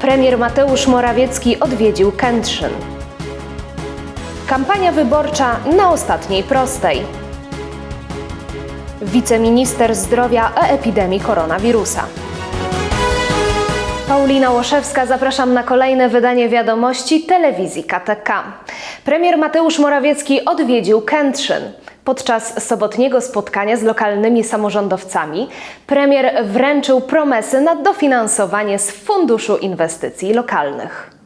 Premier Mateusz Morawiecki odwiedził Kętrzyn. Kampania wyborcza na ostatniej prostej. Wiceminister zdrowia o epidemii koronawirusa. Paulina Łoszewska, zapraszam na kolejne wydanie wiadomości telewizji KTK. Premier Mateusz Morawiecki odwiedził Kętrzyn. Podczas sobotniego spotkania z lokalnymi samorządowcami premier wręczył promesy na dofinansowanie z Funduszu Inwestycji Lokalnych.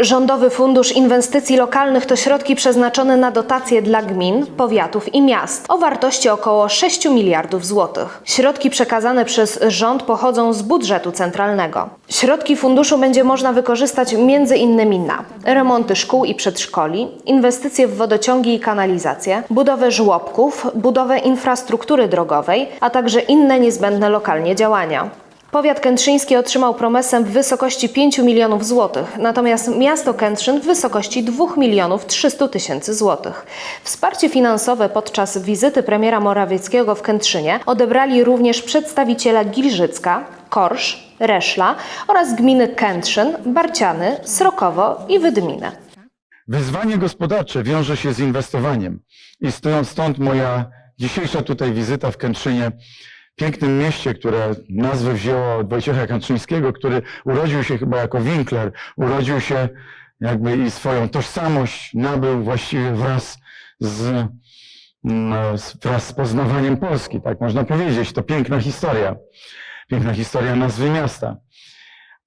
Rządowy Fundusz Inwestycji Lokalnych to środki przeznaczone na dotacje dla gmin, powiatów i miast o wartości około 6 miliardów złotych. Środki przekazane przez rząd pochodzą z budżetu centralnego. Środki funduszu będzie można wykorzystać m.in. na remonty szkół i przedszkoli, inwestycje w wodociągi i kanalizację, budowę żłobków, budowę infrastruktury drogowej, a także inne niezbędne lokalnie działania. Powiat kętrzyński otrzymał promesę w wysokości 5 milionów złotych, natomiast miasto Kętrzyn w wysokości 2 milionów 300 tysięcy złotych. Wsparcie finansowe podczas wizyty premiera Morawieckiego w Kętrzynie odebrali również przedstawiciele Gilżycka, Korsz, Reszla oraz gminy Kętrzyn, Barciany, Srokowo i Wydminę. Wyzwanie gospodarcze wiąże się z inwestowaniem i stąd, moja dzisiejsza tutaj wizyta w Kętrzynie, pięknym mieście, które nazwę wzięło od Wojciecha Kętrzyńskiego, który urodził się chyba jako Winkler, urodził się jakby i swoją tożsamość nabył właściwie wraz mm, z- wraz z poznawaniem Polski, tak można powiedzieć. To piękna historia, piękna historia nazwy miasta.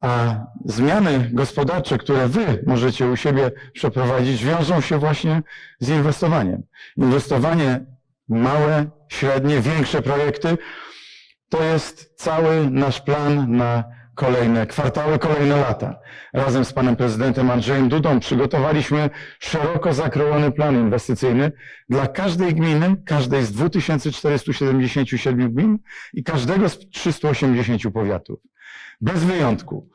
A zmiany gospodarcze, które wy możecie u siebie przeprowadzić, wiążą się właśnie z inwestowaniem. Inwestowanie małe, średnie, większe projekty to jest cały nasz plan na kolejne kwartały, kolejne lata. Razem z panem prezydentem Andrzejem Dudą przygotowaliśmy szeroko zakrojony plan inwestycyjny dla każdej gminy, każdej z 2477 gmin i każdego z 380 powiatów bez wyjątku,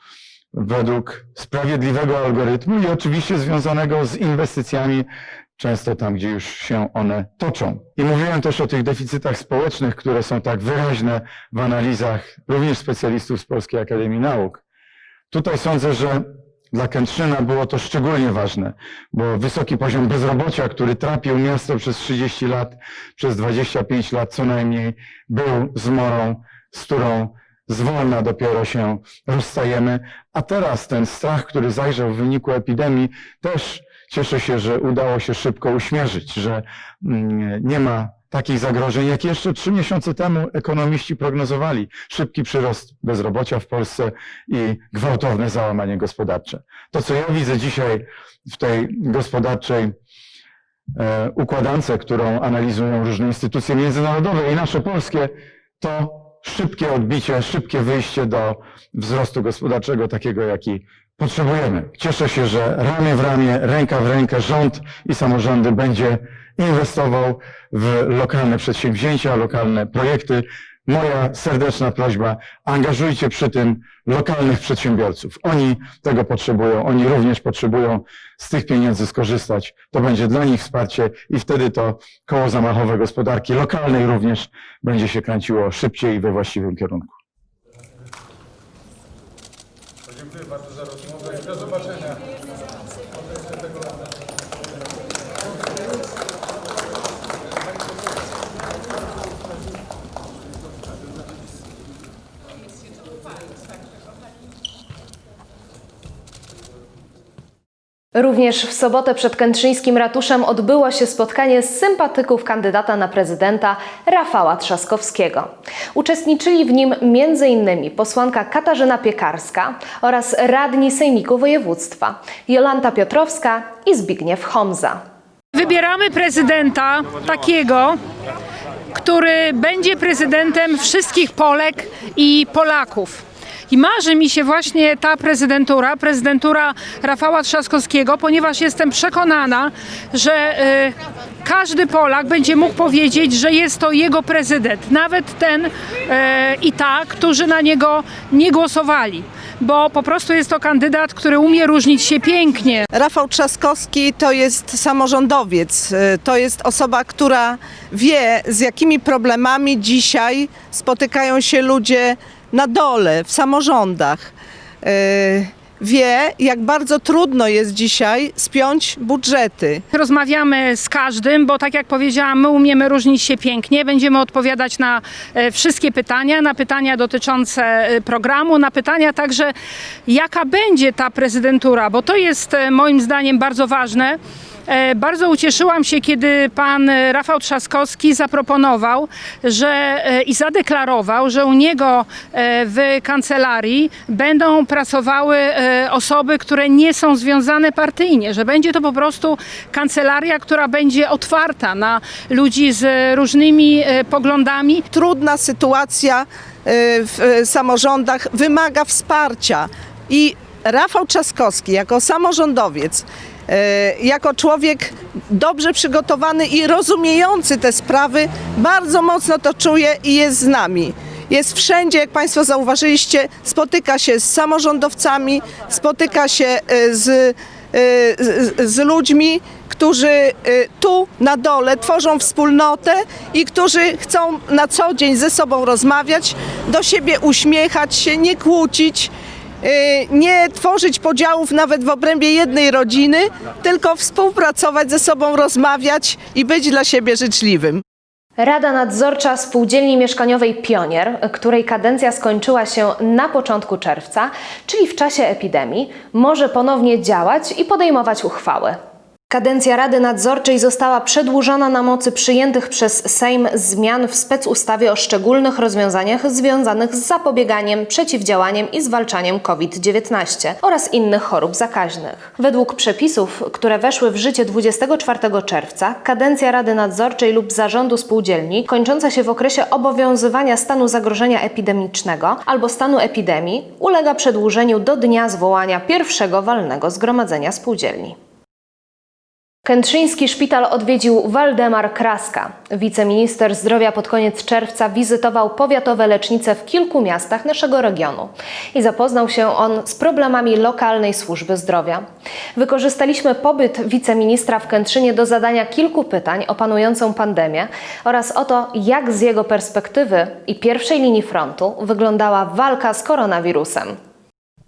według sprawiedliwego algorytmu i oczywiście związanego z inwestycjami, często tam, gdzie już się one toczą. I mówiłem też o tych deficytach społecznych, które są tak wyraźne w analizach również specjalistów z Polskiej Akademii Nauk. Tutaj sądzę, że dla Kętrzyna było to szczególnie ważne, bo wysoki poziom bezrobocia, który trapił miasto przez 30 lat, przez 25 lat co najmniej, był zmorą, z którą zwolna dopiero się rozstajemy, a teraz ten strach, który zajrzał w wyniku epidemii, też cieszę się, że udało się szybko uśmierzyć, że mm, nie ma takich zagrożeń, jak jeszcze trzy miesiące temu ekonomiści prognozowali. Szybki przyrost bezrobocia w Polsce i gwałtowne załamanie gospodarcze. To, co ja widzę dzisiaj w tej gospodarczej e, układance, którą analizują różne instytucje międzynarodowe i nasze polskie, to szybkie odbicie, szybkie wyjście do wzrostu gospodarczego, takiego jaki potrzebujemy. Cieszę się, że ramię w ramię, ręka w rękę rząd i samorządy będzie inwestował w lokalne przedsięwzięcia, lokalne projekty. Moja serdeczna prośba, angażujcie przy tym lokalnych przedsiębiorców. Oni tego potrzebują, oni również potrzebują z tych pieniędzy skorzystać. To będzie dla nich wsparcie i wtedy to koło zamachowe gospodarki lokalnej również będzie się kręciło szybciej i we właściwym kierunku. Dziękuję bardzo za rozmowę i do zobaczenia. Również w sobotę przed Kętrzyńskim Ratuszem odbyło się spotkanie z sympatyków kandydata na prezydenta Rafała Trzaskowskiego. Uczestniczyli w nim m.in. posłanka Katarzyna Piekarska oraz radni Sejmiku Województwa Jolanta Piotrowska i Zbigniew Homza. Wybieramy prezydenta takiego, który będzie prezydentem wszystkich Polek i Polaków. I marzy mi się właśnie ta prezydentura, prezydentura Rafała Trzaskowskiego, ponieważ jestem przekonana, że e, każdy Polak będzie mógł powiedzieć, że jest to jego prezydent. Nawet ten e, i ta, którzy na niego nie głosowali. bo po prostu jest to kandydat, który umie różnić się pięknie. Rafał Trzaskowski to jest samorządowiec. Y, To jest osoba, która wie, z jakimi problemami dzisiaj spotykają się ludzie na dole, w samorządach. Y, Wie, jak bardzo trudno jest dzisiaj spiąć budżety. Rozmawiamy z każdym, bo tak jak powiedziałam, my umiemy różnić się pięknie. Będziemy odpowiadać na e, wszystkie pytania, na pytania dotyczące e, programu, na pytania także, jaka będzie ta prezydentura, bo to jest e, moim zdaniem bardzo ważne. E, Bardzo ucieszyłam się, kiedy pan e, Rafał Trzaskowski zaproponował że, e, i zadeklarował, że u niego w kancelarii będą pracowały osoby, które nie są związane partyjnie, że będzie to po prostu kancelaria, która będzie otwarta na ludzi z różnymi poglądami. Trudna sytuacja w samorządach wymaga wsparcia i Rafał Trzaskowski jako samorządowiec, y, jako człowiek dobrze przygotowany i rozumiejący te sprawy, bardzo mocno to czuje i jest z nami. Jest wszędzie, jak Państwo zauważyliście, spotyka się z samorządowcami, spotyka się y, z, y, z, z ludźmi, którzy tu na dole tworzą wspólnotę i którzy chcą na co dzień ze sobą rozmawiać, do siebie uśmiechać się, nie kłócić, nie tworzyć podziałów nawet w obrębie jednej rodziny, tylko współpracować ze sobą, rozmawiać i być dla siebie życzliwym. Rada Nadzorcza Spółdzielni Mieszkaniowej Pionier, której kadencja skończyła się na początku czerwca, czyli w czasie epidemii, może ponownie działać i podejmować uchwały. Kadencja Rady Nadzorczej została przedłużona na mocy przyjętych przez Sejm zmian w specustawie o szczególnych rozwiązaniach związanych z zapobieganiem, przeciwdziałaniem i zwalczaniem COVID-19 oraz innych chorób zakaźnych. Według przepisów, które weszły w życie 24 czerwca, kadencja Rady Nadzorczej lub zarządu spółdzielni kończąca się w okresie obowiązywania stanu zagrożenia epidemicznego albo stanu epidemii ulega przedłużeniu do dnia zwołania pierwszego walnego zgromadzenia spółdzielni. Kętrzyński szpital odwiedził Waldemar Kraska. Wiceminister zdrowia pod koniec czerwca wizytował powiatowe lecznice w kilku miastach naszego regionu i zapoznał się on z problemami lokalnej służby zdrowia. Wykorzystaliśmy pobyt wiceministra w Kętrzynie do zadania kilku pytań o panującą pandemię oraz o to, jak z jego perspektywy i pierwszej linii frontu wyglądała walka z koronawirusem.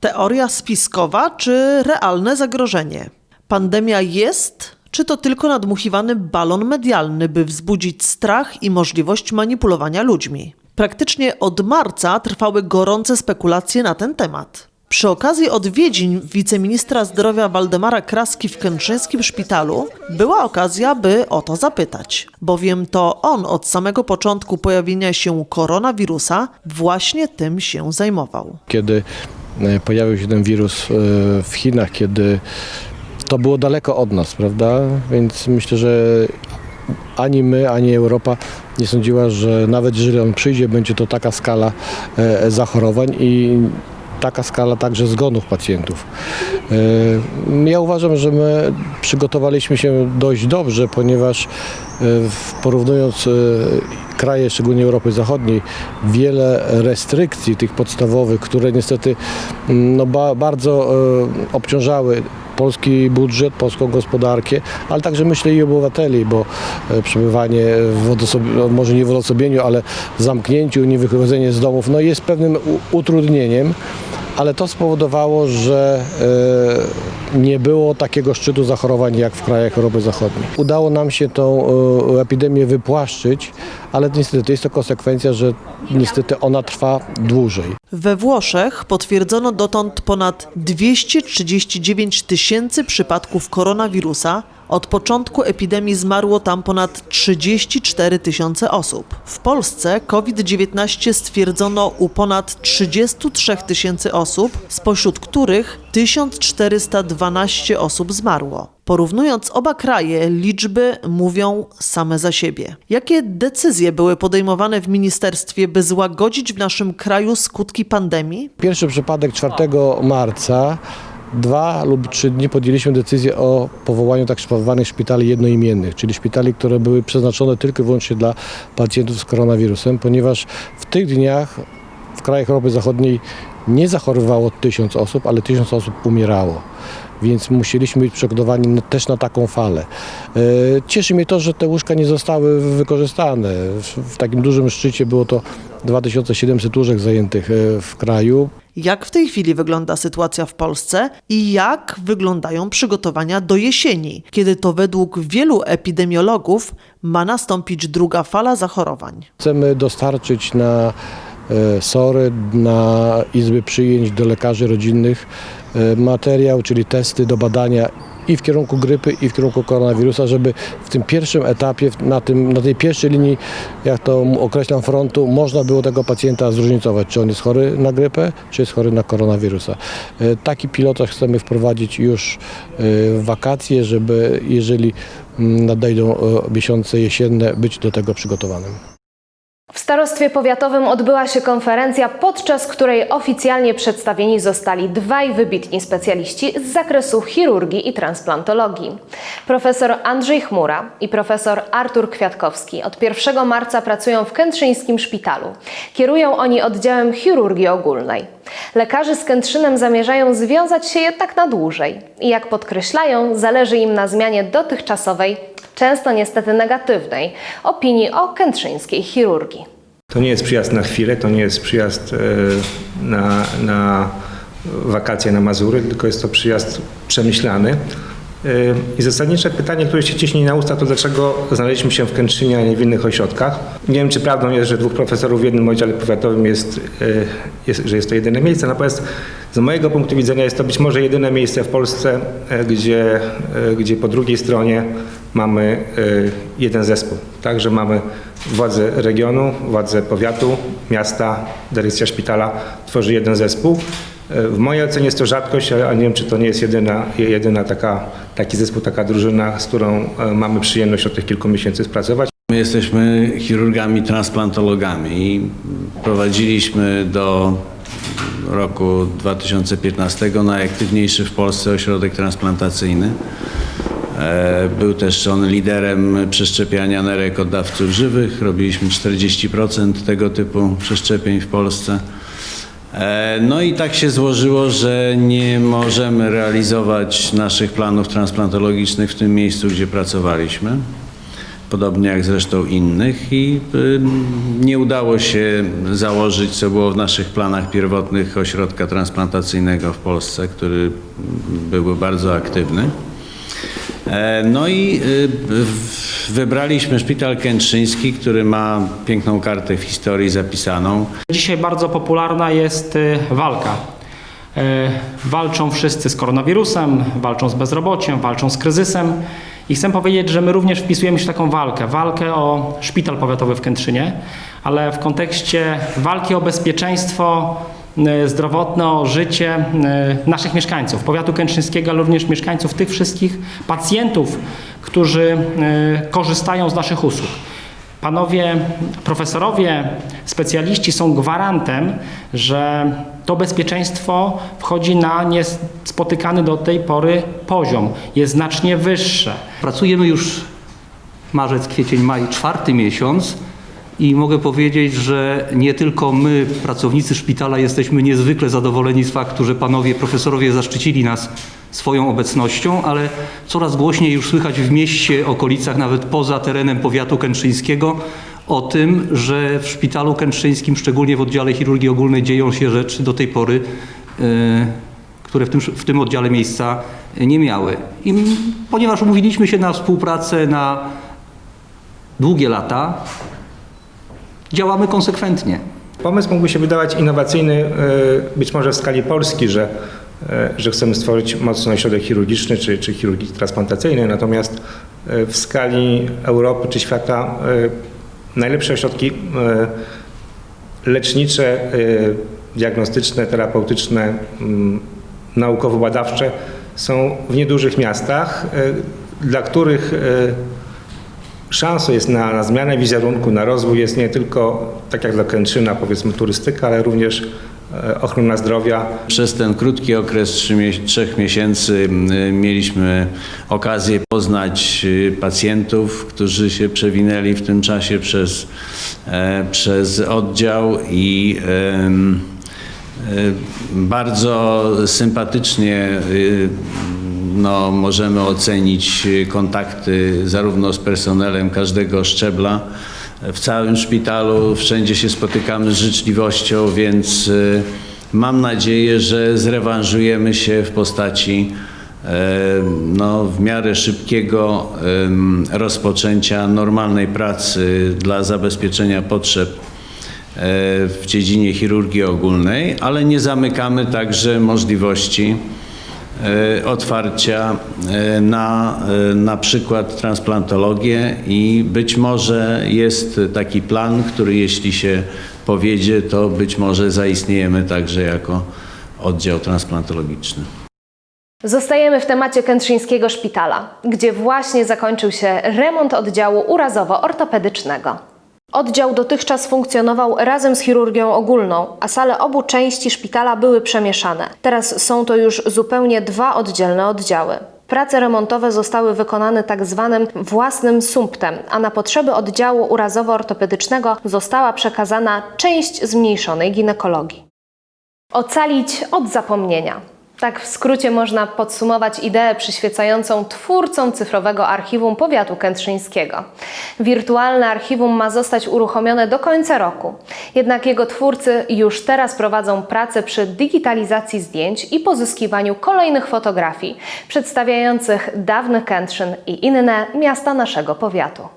Teoria spiskowa czy realne zagrożenie? Pandemia jest, czy to tylko nadmuchiwany balon medialny, by wzbudzić strach i możliwość manipulowania ludźmi? Praktycznie od marca trwały gorące spekulacje na ten temat. Przy okazji odwiedzin wiceministra zdrowia Waldemara Kraski w Kętrzyńskim Szpitalu była okazja, by o to zapytać, bowiem to on od samego początku pojawienia się koronawirusa właśnie tym się zajmował. kiedy e, pojawił się ten wirus e, w Chinach, kiedy to było daleko od nas, prawda? Więc myślę, że ani my, ani Europa nie sądziła, że nawet jeżeli on przyjdzie, będzie to taka skala e, zachorowań i taka skala także zgonów pacjentów. E, Ja uważam, że my przygotowaliśmy się dość dobrze, ponieważ e, porównując e, kraje, szczególnie Europy Zachodniej, wiele restrykcji tych podstawowych, które niestety mm, no, ba, bardzo e, obciążały polski budżet, polską gospodarkę, ale także myślę i obywateli, bo e, przebywanie w no, może nie w odosobieniu, ale w zamknięciu, niewychodzenie z domów, no jest pewnym utrudnieniem, ale to spowodowało, że e, nie było takiego szczytu zachorowań jak w krajach Europy Zachodniej. Udało nam się tą e, epidemię wypłaszczyć, ale niestety jest to konsekwencja, że niestety ona trwa dłużej. We Włoszech potwierdzono dotąd ponad 239 tysięcy przypadków koronawirusa. Od początku epidemii zmarło tam ponad 34 tysiące osób. W Polsce COVID-19 stwierdzono u ponad 33 tysięcy osób, spośród których 1412 osób zmarło. Porównując oba kraje, liczby mówią same za siebie. Jakie decyzje były podejmowane w ministerstwie, by złagodzić w naszym kraju skutki pandemii? Pierwszy przypadek 4 marca, dwa lub trzy dni podjęliśmy decyzję o powołaniu tak zwanych szpitali jednoimiennych, czyli szpitali, które były przeznaczone tylko i wyłącznie dla pacjentów z koronawirusem, ponieważ w tych dniach w krajach Europy Zachodniej nie zachorowało tysiąc osób, ale tysiąc osób umierało. Więc musieliśmy być przygotowani też na taką falę. E, Cieszy mnie to, że te łóżka nie zostały wykorzystane. W- takim dużym szczycie było to 2700 łóżek zajętych e, w kraju. Jak w tej chwili wygląda sytuacja w Polsce i jak wyglądają przygotowania do jesieni, kiedy to według wielu epidemiologów ma nastąpić druga fala zachorowań? Chcemy dostarczyć na SORy, na izby przyjęć do lekarzy rodzinnych e, materiał, czyli testy do badania i w kierunku grypy, i w kierunku koronawirusa, żeby w tym pierwszym etapie, na, tym, na tej pierwszej linii, jak to określam, frontu, można było tego pacjenta zróżnicować, czy on jest chory na grypę, czy jest chory na koronawirusa. E, Taki pilotaż chcemy wprowadzić już e, w wakacje, żeby jeżeli mm, nadejdą e, miesiące jesienne, być do tego przygotowanym. W starostwie powiatowym odbyła się konferencja, podczas której oficjalnie przedstawieni zostali dwaj wybitni specjaliści z zakresu chirurgii i transplantologii. Profesor Andrzej Chmura i profesor Artur Kwiatkowski od 1 marca pracują w Kętrzyńskim Szpitalu. Kierują oni oddziałem chirurgii ogólnej. Lekarze z Kętrzynem zamierzają związać się jednak na dłużej i jak podkreślają, zależy im na zmianie dotychczasowej, często niestety negatywnej, opinii o kętrzyńskiej chirurgii. To nie jest przyjazd na chwilę, to nie jest przyjazd e, na, na wakacje na Mazury, tylko jest to przyjazd przemyślany. E, I zasadnicze pytanie, które się ciśnie na usta, to dlaczego znaleźliśmy się w Kętrzynie, a nie w innych ośrodkach. Nie wiem, czy prawdą jest, że dwóch profesorów w jednym oddziale powiatowym jest, e, jest, że jest to jedyne miejsce. Natomiast z mojego punktu widzenia jest to być może jedyne miejsce w Polsce, gdzie, gdzie po drugiej stronie mamy e, jeden zespół. Także mamy władze regionu, władze powiatu, miasta, dyrekcja szpitala tworzy jeden zespół. E, W mojej ocenie jest to rzadkość, ale nie wiem, czy to nie jest jedyna, jedyna taka, taki zespół, taka drużyna, z którą e, mamy przyjemność od tych kilku miesięcy pracować. My jesteśmy chirurgami transplantologami i prowadziliśmy do roku 2015 najaktywniejszy w Polsce ośrodek transplantacyjny. E, Był też on liderem przeszczepiania nerek oddawców żywych. Robiliśmy 40% tego typu przeszczepień w Polsce. E, No i tak się złożyło, że nie możemy realizować naszych planów transplantologicznych w tym miejscu, gdzie pracowaliśmy podobnie jak zresztą innych i y, nie udało się założyć, co było w naszych planach pierwotnych, ośrodka transplantacyjnego w Polsce, który był bardzo aktywny. E, No i y, wybraliśmy Szpital Kętrzyński, który ma piękną kartę w historii zapisaną. Dzisiaj bardzo popularna jest y, walka. Y, Walczą wszyscy z koronawirusem, walczą z bezrobociem, walczą z kryzysem. I chcę powiedzieć, że my również wpisujemy się w taką walkę. Walkę o szpital powiatowy w Kętrzynie, ale w kontekście walki o bezpieczeństwo zdrowotne, o życie y, naszych mieszkańców, powiatu kętrzyńskiego, ale również mieszkańców tych wszystkich pacjentów, którzy y, korzystają z naszych usług. Panowie profesorowie, specjaliści są gwarantem, że to bezpieczeństwo wchodzi na niespotykany do tej pory poziom, jest znacznie wyższe. Pracujemy już marzec, kwiecień, maj, czwarty miesiąc i mogę powiedzieć, że nie tylko my, pracownicy szpitala, jesteśmy niezwykle zadowoleni z faktu, że panowie profesorowie zaszczycili nas swoją obecnością, ale coraz głośniej już słychać w mieście, okolicach, nawet poza terenem powiatu kętrzyńskiego o tym, że w szpitalu kętrzyńskim, szczególnie w oddziale chirurgii ogólnej dzieją się rzeczy do tej pory, e, które w tym, w tym oddziale miejsca nie miały. I ponieważ umówiliśmy się na współpracę na długie lata, działamy konsekwentnie. Pomysł mógłby się wydawać innowacyjny, e, być może w skali Polski, że, e, że chcemy stworzyć mocny ośrodek chirurgiczny czy, czy chirurgii transplantacyjnej, natomiast e, w skali Europy czy świata najlepsze ośrodki lecznicze, diagnostyczne, terapeutyczne, naukowo-badawcze są w niedużych miastach, dla których e, Szansą jest na, na zmianę wizerunku, na rozwój jest nie tylko, tak jak dla Kętrzyna, powiedzmy turystyka, ale również e, ochrona zdrowia. Przez ten krótki okres trzech miesięcy mieliśmy okazję poznać y, pacjentów, którzy się przewinęli w tym czasie przez, e, przez oddział i em, Bardzo sympatycznie y, no, możemy ocenić kontakty zarówno z personelem każdego szczebla. W całym szpitalu wszędzie się spotykamy z życzliwością, więc y, mam nadzieję, że zrewanżujemy się w postaci no, w miarę szybkiego rozpoczęcia normalnej pracy dla zabezpieczenia potrzeb w dziedzinie chirurgii ogólnej, ale nie zamykamy także możliwości otwarcia e, na e, na przykład transplantologię i być może jest taki plan, który jeśli się powiedzie, to być może zaistniejemy także jako oddział transplantologiczny. Zostajemy w temacie Kętrzyńskiego Szpitala, gdzie właśnie zakończył się remont oddziału urazowo-ortopedycznego. Oddział dotychczas funkcjonował razem z chirurgią ogólną, a sale obu części szpitala były przemieszane. Teraz są to już zupełnie dwa oddzielne oddziały. Prace remontowe zostały wykonane tak zwanym własnym sumptem, a na potrzeby oddziału urazowo-ortopedycznego została przekazana część zmniejszonej ginekologii. Ocalić od zapomnienia. Tak w skrócie można podsumować ideę przyświecającą twórcom cyfrowego archiwum powiatu kętrzyńskiego. Wirtualne archiwum ma zostać uruchomione do końca roku. Jednak jego twórcy już teraz prowadzą pracę przy digitalizacji zdjęć i pozyskiwaniu kolejnych fotografii przedstawiających dawny Kętrzyn i inne miasta naszego powiatu.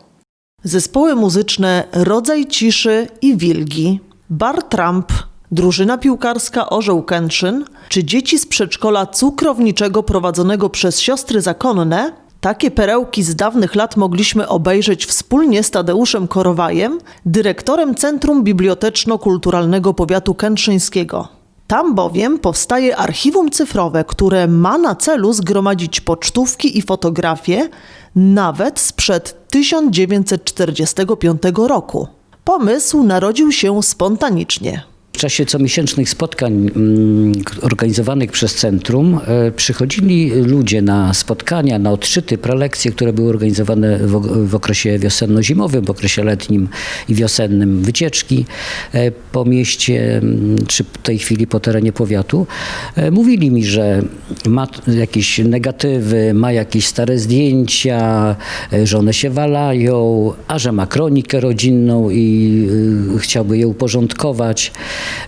Zespoły muzyczne Rodzaj Ciszy i Wilgi, Bar Trump, drużyna piłkarska Orzeł Kętrzyn czy dzieci z przedszkola cukrowniczego prowadzonego przez siostry zakonne, takie perełki z dawnych lat mogliśmy obejrzeć wspólnie z Tadeuszem Korowajem, dyrektorem Centrum Biblioteczno-Kulturalnego Powiatu Kętrzyńskiego. Tam bowiem powstaje archiwum cyfrowe, które ma na celu zgromadzić pocztówki i fotografie nawet sprzed 1945 roku. Pomysł narodził się spontanicznie. W czasie comiesięcznych spotkań mm, organizowanych przez centrum e, przychodzili ludzie na spotkania, na odczyty, prelekcje, które były organizowane w, ok- w okresie wiosenno-zimowym, w okresie letnim i wiosennym, wycieczki e, po mieście, mm, czy w tej chwili po terenie powiatu. E, Mówili mi, że ma jakieś negatywy, ma jakieś stare zdjęcia, że one się walają, a że ma kronikę rodzinną i y, chciałby je uporządkować.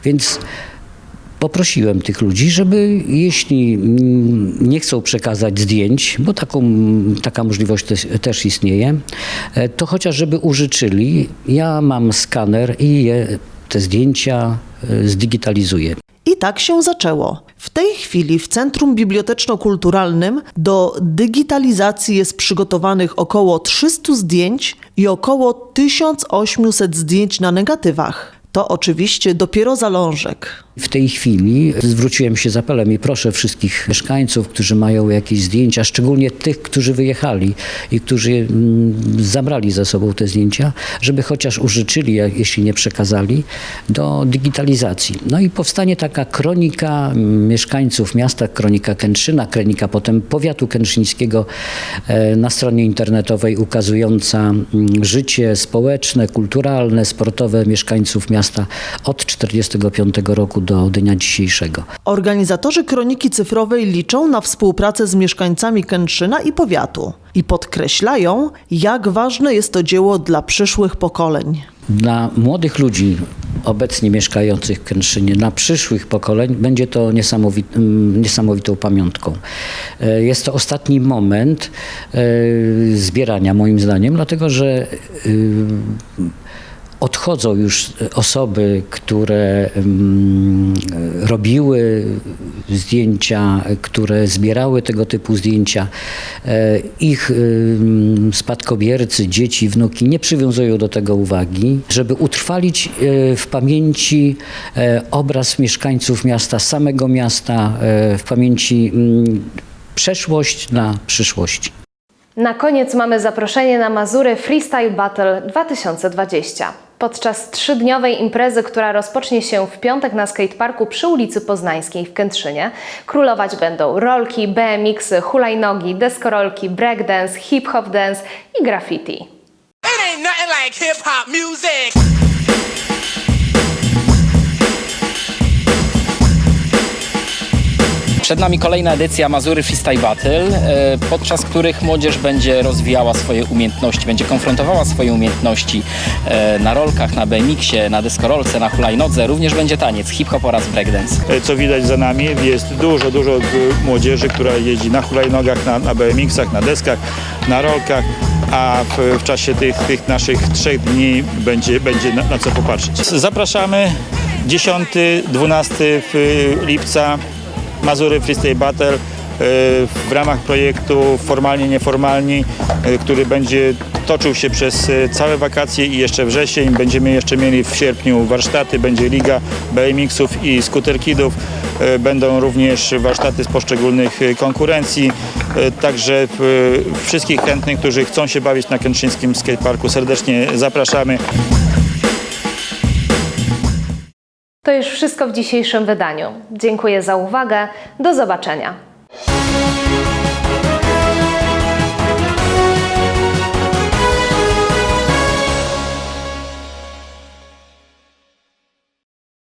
Więc poprosiłem tych ludzi, żeby jeśli mm, nie chcą przekazać zdjęć, bo taką, taka możliwość też, też istnieje, e, to chociaż żeby użyczyli. Ja mam skaner i je, te zdjęcia e, zdigitalizuję. I tak się zaczęło. W tej chwili w Centrum Biblioteczno-Kulturalnym do digitalizacji jest przygotowanych około 300 zdjęć i około 1800 zdjęć na negatywach. To oczywiście dopiero zalążek. W tej chwili zwróciłem się z apelem i proszę wszystkich mieszkańców, którzy mają jakieś zdjęcia, szczególnie tych, którzy wyjechali i którzy mm, zabrali ze sobą te zdjęcia, żeby chociaż użyczyli, jeśli nie przekazali, do digitalizacji. No i powstanie taka kronika mm, mieszkańców miasta, kronika Kętrzyna, kronika potem powiatu kętrzyńskiego e, na stronie internetowej ukazująca mm, życie społeczne, kulturalne, sportowe mieszkańców miasta od 1945 roku do dnia dzisiejszego. Organizatorzy kroniki cyfrowej liczą na współpracę z mieszkańcami Kętrzyna i powiatu i podkreślają, jak ważne jest to dzieło dla przyszłych pokoleń. Dla młodych ludzi obecnie mieszkających w Kętrzynie, dla przyszłych pokoleń będzie to niesamowi- mm, niesamowitą pamiątką. E, Jest to ostatni moment e, zbierania moim zdaniem, dlatego że y, odchodzą już osoby, które mm, robiły zdjęcia, które zbierały tego typu zdjęcia. E, Ich ym, spadkobiercy, dzieci, wnuki nie przywiązują do tego uwagi, żeby utrwalić e, w pamięci e, obraz mieszkańców miasta, samego miasta, e, w pamięci mm, przeszłość na przyszłość. Na koniec mamy zaproszenie na Mazury Freestyle Battle 2020. Podczas trzydniowej imprezy, która rozpocznie się w piątek na skateparku przy ulicy Poznańskiej w Kętrzynie, królować będą rolki, BMX-y, hulajnogi, deskorolki, breakdance, hip-hop dance i graffiti. It ain't nothing like hip hop music. Przed nami kolejna edycja Mazury Freestyle Battle, e, podczas których młodzież będzie rozwijała swoje umiejętności, będzie konfrontowała swoje umiejętności e, na rolkach, na BMX-ie, na deskorolce, na hulajnodze. Również będzie taniec, hip-hop oraz breakdance. Co widać za nami, jest dużo, dużo młodzieży, która jeździ na hulajnogach, na, na BMX-ach, na deskach, na rolkach, a w, w czasie tych, tych naszych trzech dni będzie, będzie na, na co popatrzeć. Zapraszamy 10-12 lipca Mazury Freestyle Battle y, w ramach projektu Formalnie Nieformalni, y, który będzie toczył się przez y, całe wakacje i jeszcze wrzesień. Będziemy jeszcze mieli w sierpniu warsztaty, będzie Liga BMX-ów i skuterkidów. Będą również warsztaty z poszczególnych konkurencji. Także wszystkich chętnych, którzy chcą się bawić na Kętrzyńskim Skateparku serdecznie zapraszamy. To już wszystko w dzisiejszym wydaniu. Dziękuję za uwagę. Do zobaczenia.